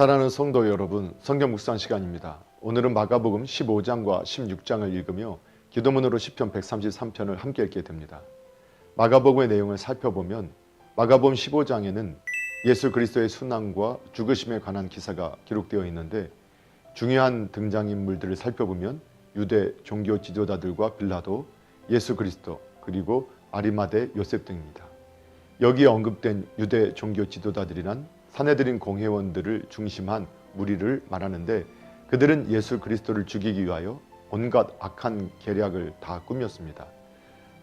사랑하는 성도 여러분, 성경 묵상 시간입니다. 오늘은 마가복음 15장과 16장을 읽으며 기도문으로 시편 133편을 함께 읽게 됩니다. 마가복음의 내용을 살펴보면 마가복음 15장에는 예수 그리스도의 순환과 죽으심에 관한 기사가 기록되어 있는데 중요한 등장인물들을 살펴보면 유대 종교 지도자들과 빌라도, 예수 그리스도, 그리고 아리마대 요셉 등입니다. 여기에 언급된 유대 종교 지도자들이란 사내들인 공회원들을 중심한 무리를 말하는데 그들은 예수 그리스도를 죽이기 위하여 온갖 악한 계략을 다 꾸몄습니다.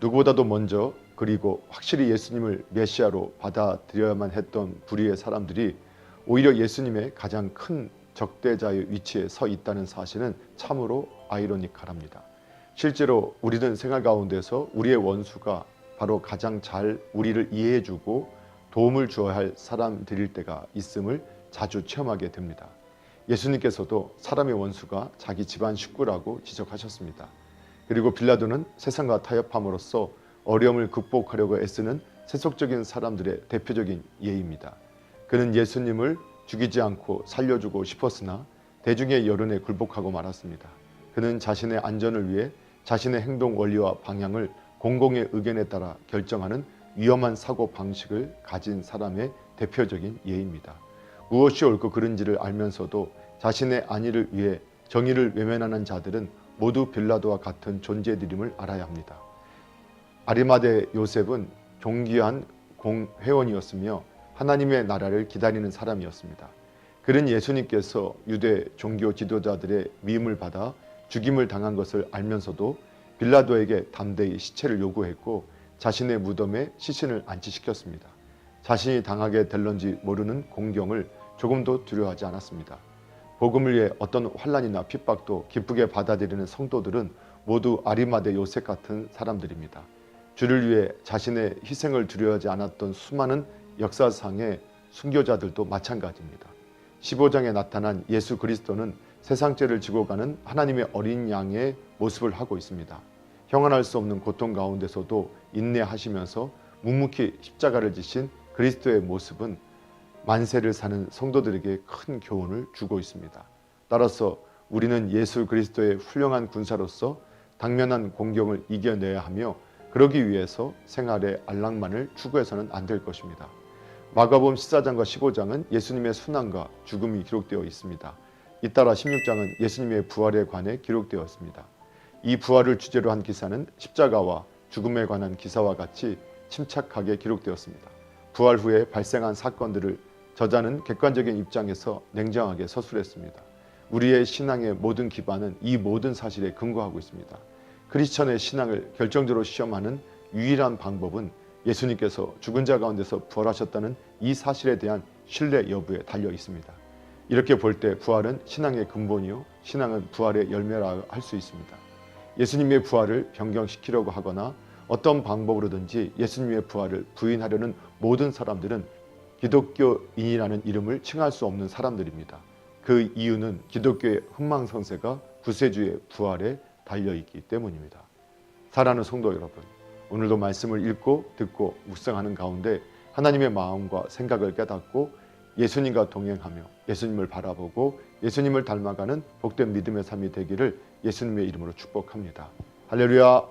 누구보다도 먼저 그리고 확실히 예수님을 메시아로 받아들여야만 했던 불의의 사람들이 오히려 예수님의 가장 큰 적대자의 위치에 서 있다는 사실은 참으로 아이러니컬합니다. 실제로 우리는 생활 가운데서 우리의 원수가 바로 가장 잘 우리를 이해해주고 도움을 주어야 할 사람들일 때가 있음을 자주 체험하게 됩니다. 예수님께서도 사람의 원수가 자기 집안 식구라고 지적하셨습니다. 그리고 빌라도는 세상과 타협함으로써 어려움을 극복하려고 애쓰는 세속적인 사람들의 대표적인 예입니다. 그는 예수님을 죽이지 않고 살려주고 싶었으나 대중의 여론에 굴복하고 말았습니다. 그는 자신의 안전을 위해 자신의 행동 원리와 방향을 공공의 의견에 따라 결정하는 위험한 사고 방식을 가진 사람의 대표적인 예입니다. 무엇이 옳고 그른지를 알면서도 자신의 안위를 위해 정의를 외면하는 자들은 모두 빌라도와 같은 존재들임을 알아야 합니다. 아리마대 요셉은 존귀한 공회원이었으며 하나님의 나라를 기다리는 사람이었습니다. 그는 예수님께서 유대 종교 지도자들의 미움을 받아 죽임을 당한 것을 알면서도 빌라도에게 담대히 시체를 요구했고 자신의 무덤에 시신을 안치시켰습니다. 자신이 당하게 될런지 모르는 공경을 조금도 두려워하지 않았습니다. 복음을 위해 어떤 환란이나 핍박도 기쁘게 받아들이는 성도들은 모두 아리마대 요셉 같은 사람들입니다. 주를 위해 자신의 희생을 두려워하지 않았던 수많은 역사상의 순교자들도 마찬가지입니다. 15장에 나타난 예수 그리스도는 세상죄를 지고 가는 하나님의 어린 양의 모습을 하고 있습니다. 형언할 수 없는 고통 가운데서도 인내하시면서 묵묵히 십자가를 지신 그리스도의 모습은 만세를 사는 성도들에게 큰 교훈을 주고 있습니다. 따라서 우리는 예수 그리스도의 훌륭한 군사로서 당면한 공경을 이겨내야 하며 그러기 위해서 생활의 안락만을 추구해서는 안 될 것입니다. 마가복음 14장과 15장은 예수님의 순환과 죽음이 기록되어 있습니다. 잇따라 16장은 예수님의 부활에 관해 기록되었습니다. 이 부활을 주제로 한 기사는 십자가와 죽음에 관한 기사와 같이 침착하게 기록되었습니다. 부활 후에 발생한 사건들을 저자는 객관적인 입장에서 냉정하게 서술했습니다. 우리의 신앙의 모든 기반은 이 모든 사실에 근거하고 있습니다. 크리스천의 신앙을 결정적으로 시험하는 유일한 방법은 예수님께서 죽은 자 가운데서 부활하셨다는 이 사실에 대한 신뢰 여부에 달려 있습니다. 이렇게 볼 때 부활은 신앙의 근본이요 신앙은 부활의 열매라 할 수 있습니다. 예수님의 부활을 변경시키려고 하거나 어떤 방법으로든지 예수님의 부활을 부인하려는 모든 사람들은 기독교인이라는 이름을 칭할 수 없는 사람들입니다. 그 이유는 기독교의 흥망성쇠가 구세주의 부활에 달려 있기 때문입니다. 사랑하는 성도 여러분, 오늘도 말씀을 읽고 듣고 묵상하는 가운데 하나님의 마음과 생각을 깨닫고 예수님과 동행하며 예수님을 바라보고 예수님을 닮아가는 복된 믿음의 삶이 되기를 예수님의 이름으로 축복합니다. 할렐루야.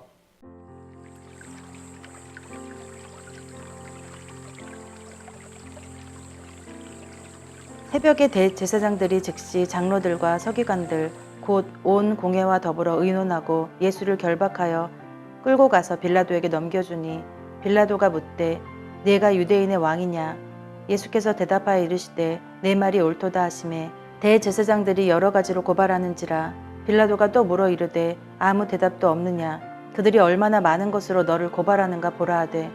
새벽에 대제사장들이 즉시 장로들과 서기관들 곧 온 공회와 더불어 의논하고 예수를 결박하여 끌고 가서 빌라도에게 넘겨주니 빌라도가 묻되 네가 유대인의 왕이냐 예수께서 대답하여 이르시되 내 말이 옳도다 하심에 대제사장들이 여러 가지로 고발하는지라 빌라도가 또 물어 이르되 아무 대답도 없느냐 그들이 얼마나 많은 것으로 너를 고발하는가 보라 하되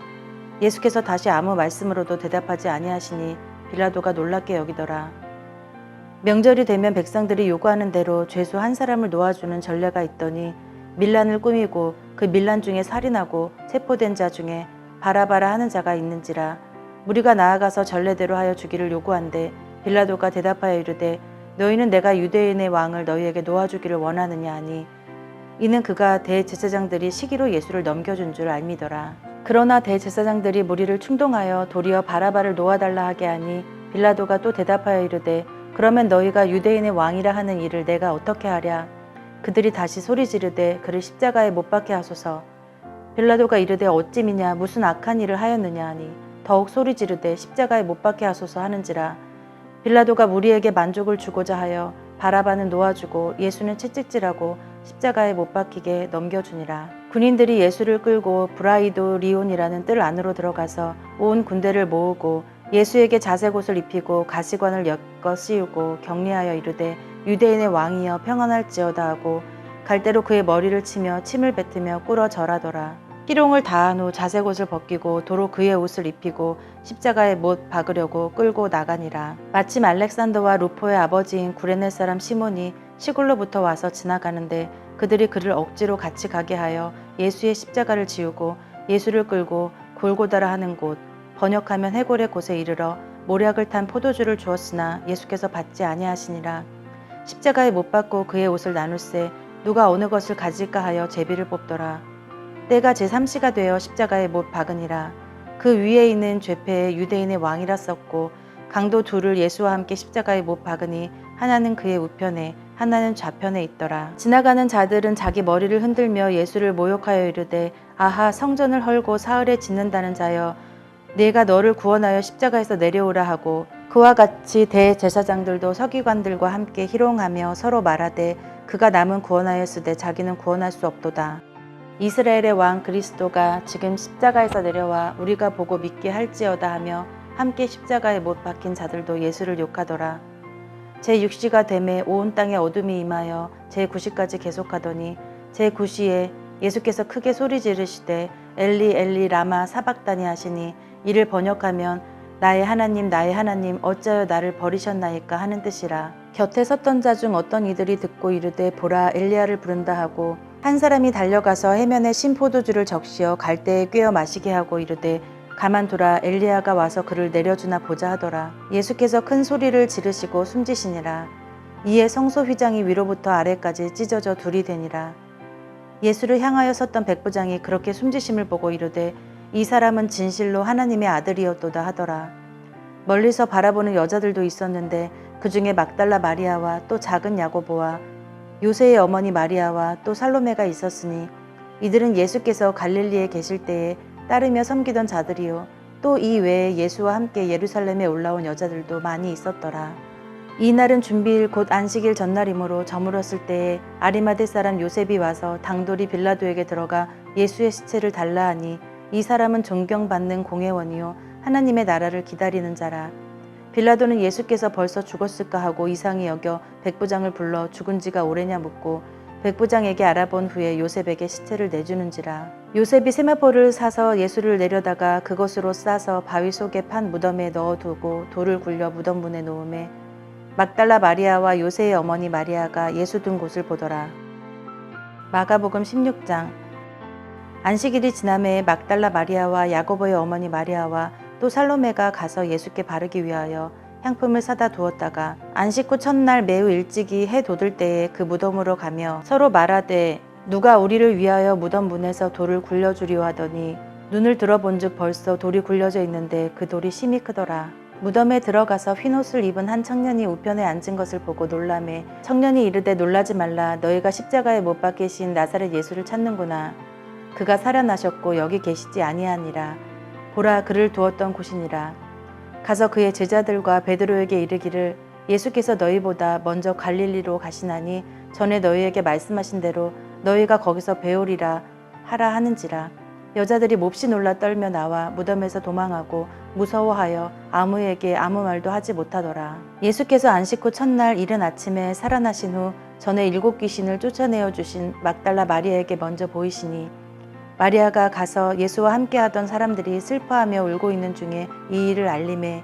예수께서 다시 아무 말씀으로도 대답하지 아니하시니 빌라도가 놀랍게 여기더라. 명절이 되면 백성들이 요구하는 대로 죄수 한 사람을 놓아주는 전례가 있더니 밀란을 꾸미고 그 밀란 중에 살인하고 체포된 자 중에 바라바라 하는 자가 있는지라 무리가 나아가서 전례대로 하여 주기를 요구한데 빌라도가 대답하여 이르되 너희는 내가 유대인의 왕을 너희에게 놓아주기를 원하느냐 하니 이는 그가 대제사장들이 시기로 예수를 넘겨준 줄 알미더라. 그러나 대제사장들이 무리를 충동하여 도리어 바라바를 놓아달라 하게 하니 빌라도가 또 대답하여 이르되 그러면 너희가 유대인의 왕이라 하는 일을 내가 어떻게 하랴? 그들이 다시 소리 지르되 그를 십자가에 못 박게 하소서. 빌라도가 이르되 어찌미냐? 무슨 악한 일을 하였느냐 하니? 더욱 소리 지르되 십자가에 못 박게 하소서 하는지라 빌라도가 무리에게 만족을 주고자 하여 바라바는 놓아주고 예수는 채찍질하고 십자가에 못 박히게 넘겨주니라. 군인들이 예수를 끌고 브라이도 리온이라는 뜰 안으로 들어가서 온 군대를 모으고 예수에게 자색옷을 입히고 가시관을 엮어 씌우고 격리하여 이르되 유대인의 왕이여 평안할지어다 하고 갈대로 그의 머리를 치며 침을 뱉으며 꿇어 절하더라. 희롱을 다한 후 자색옷을 벗기고 도로 그의 옷을 입히고 십자가에 못 박으려고 끌고 나가니라. 마침 알렉산더와 루포의 아버지인 구레네 사람 시몬이 시골로부터 와서 지나가는데 그들이 그를 억지로 같이 가게 하여 예수의 십자가를 지우고 예수를 끌고 골고다라 하는 곳 번역하면 해골의 곳에 이르러 모략을 탄 포도주를 주었으나 예수께서 받지 아니하시니라. 십자가에 못 박고 그의 옷을 나눌세 누가 어느 것을 가질까 하여 제비를 뽑더라. 때가 제3시가 되어 십자가에 못 박으니라. 그 위에 있는 죄패에 유대인의 왕이라 썼고 강도 둘을 예수와 함께 십자가에 못 박으니 하나는 그의 우편에 하나는 좌편에 있더라. 지나가는 자들은 자기 머리를 흔들며 예수를 모욕하여 이르되 아하 성전을 헐고 사흘에 짓는다는 자여 내가 너를 구원하여 십자가에서 내려오라 하고 그와 같이 대제사장들도 서기관들과 함께 희롱하며 서로 말하되 그가 남은 구원하였으되 자기는 구원할 수 없도다. 이스라엘의 왕 그리스도가 지금 십자가에서 내려와 우리가 보고 믿게 할지어다 하며 함께 십자가에 못 박힌 자들도 예수를 욕하더라. 제6시가 되매 온 땅에 어둠이 임하여 제9시까지 계속하더니 제9시에 예수께서 크게 소리 지르시되 엘리 엘리 라마 사박다니 하시니 이를 번역하면 나의 하나님 나의 하나님 어찌하여 나를 버리셨나이까 하는 뜻이라 곁에 섰던 자 중 어떤 이들이 듣고 이르되 보라 엘리야를 부른다 하고 한 사람이 달려가서 해면에 신포도주를 적시어 갈대에 꿰어 마시게 하고 이르되 가만두라 엘리야가 와서 그를 내려주나 보자 하더라. 예수께서 큰 소리를 지르시고 숨지시니라. 이에 성소 휘장이 위로부터 아래까지 찢어져 둘이 되니라. 예수를 향하여 섰던 백부장이 그렇게 숨지심을 보고 이르되 이 사람은 진실로 하나님의 아들이었도다 하더라. 멀리서 바라보는 여자들도 있었는데 그 중에 막달라 마리아와 또 작은 야고보와 요새의 어머니 마리아와 또 살로메가 있었으니 이들은 예수께서 갈릴리에 계실 때에 따르며 섬기던 자들이요 또 이 외에 예수와 함께 예루살렘에 올라온 여자들도 많이 있었더라. 이날은 준비일 곧 안식일 전날이므로 저물었을 때에 아리마대 사람 요셉이 와서 당돌이 빌라도에게 들어가 예수의 시체를 달라 하니 이 사람은 존경받는 공회원이요 하나님의 나라를 기다리는 자라. 빌라도는 예수께서 벌써 죽었을까 하고 이상히 여겨 백부장을 불러 죽은 지가 오래냐 묻고 백부장에게 알아본 후에 요셉에게 시체를 내주는지라. 요셉이 세마포를 사서 예수를 내려다가 그것으로 싸서 바위 속에 판 무덤에 넣어두고 돌을 굴려 무덤 문에 놓음에 막달라 마리아와 요새의 어머니 마리아가 예수 둔 곳을 보더라. 마가복음 16장 안식일이 지남에 막달라 마리아와 야고보의 어머니 마리아와 또 살로메가 가서 예수께 바르기 위하여 향품을 사다 두었다가 안식 후 첫날 매우 일찍이 해 돋을 때에 그 무덤으로 가며 서로 말하되 누가 우리를 위하여 무덤 문에서 돌을 굴려주리오 하더니 눈을 들어본즉 벌써 돌이 굴려져 있는데 그 돌이 심히 크더라. 무덤에 들어가서 흰옷을 입은 한 청년이 우편에 앉은 것을 보고 놀라매 청년이 이르되 놀라지 말라. 너희가 십자가에 못 박히신 나사렛 예수를 찾는구나. 그가 살아나셨고 여기 계시지 아니하니라 보라 그를 두었던 곳이니라 가서 그의 제자들과 베드로에게 이르기를 예수께서 너희보다 먼저 갈릴리로 가시나니 전에 너희에게 말씀하신 대로 너희가 거기서 배우리라 하라 하는지라 여자들이 몹시 놀라 떨며 나와 무덤에서 도망하고 무서워하여 아무에게 아무 말도 하지 못하더라. 예수께서 안식 후 첫날 이른 아침에 살아나신 후 전에 일곱 귀신을 쫓아내어 주신 막달라 마리아에게 먼저 보이시니 마리아가 가서 예수와 함께하던 사람들이 슬퍼하며 울고 있는 중에 이 일을 알림해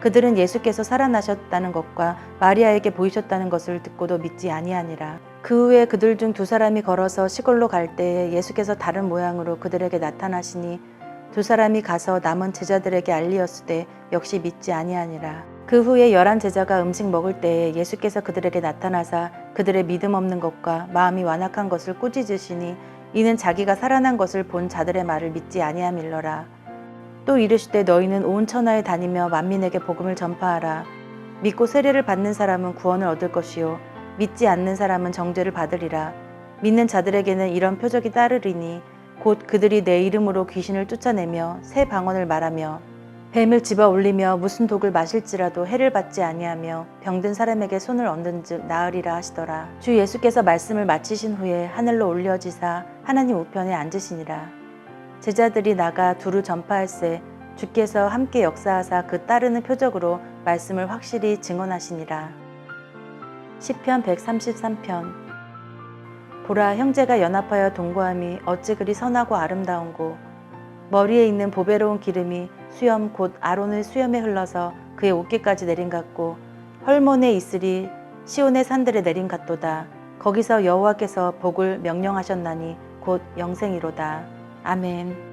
그들은 예수께서 살아나셨다는 것과 마리아에게 보이셨다는 것을 듣고도 믿지 아니하니라. 그 후에 그들 중 두 사람이 걸어서 시골로 갈 때에 예수께서 다른 모양으로 그들에게 나타나시니 두 사람이 가서 남은 제자들에게 알리었으되 역시 믿지 아니하니라. 그 후에 열한 제자가 음식 먹을 때에 예수께서 그들에게 나타나사 그들의 믿음 없는 것과 마음이 완악한 것을 꾸짖으시니 이는 자기가 살아난 것을 본 자들의 말을 믿지 아니함일러라. 또 이르시되 너희는 온 천하에 다니며 만민에게 복음을 전파하라. 믿고 세례를 받는 사람은 구원을 얻을 것이요 믿지 않는 사람은 정죄를 받으리라. 믿는 자들에게는 이런 표적이 따르리니 곧 그들이 내 이름으로 귀신을 쫓아내며 새 방언을 말하며 뱀을 집어 올리며 무슨 독을 마실지라도 해를 받지 아니하며 병든 사람에게 손을 얹은즉 나으리라 하시더라. 주 예수께서 말씀을 마치신 후에 하늘로 올려지사 하나님 우편에 앉으시니라. 제자들이 나가 두루 전파할세 주께서 함께 역사하사 그 따르는 표적으로 말씀을 확실히 증언하시니라. 시편 133편 보라 형제가 연합하여 동거함이 어찌 그리 선하고 아름다운고 머리에 있는 보배로운 기름이 수염 곧 아론의 수염에 흘러서 그의 옷깃까지 내린 같고 헐몬에 있으리 시온의 산들에 내린 같도다. 거기서 여호와께서 복을 명령하셨나니 곧 영생이로다. 아멘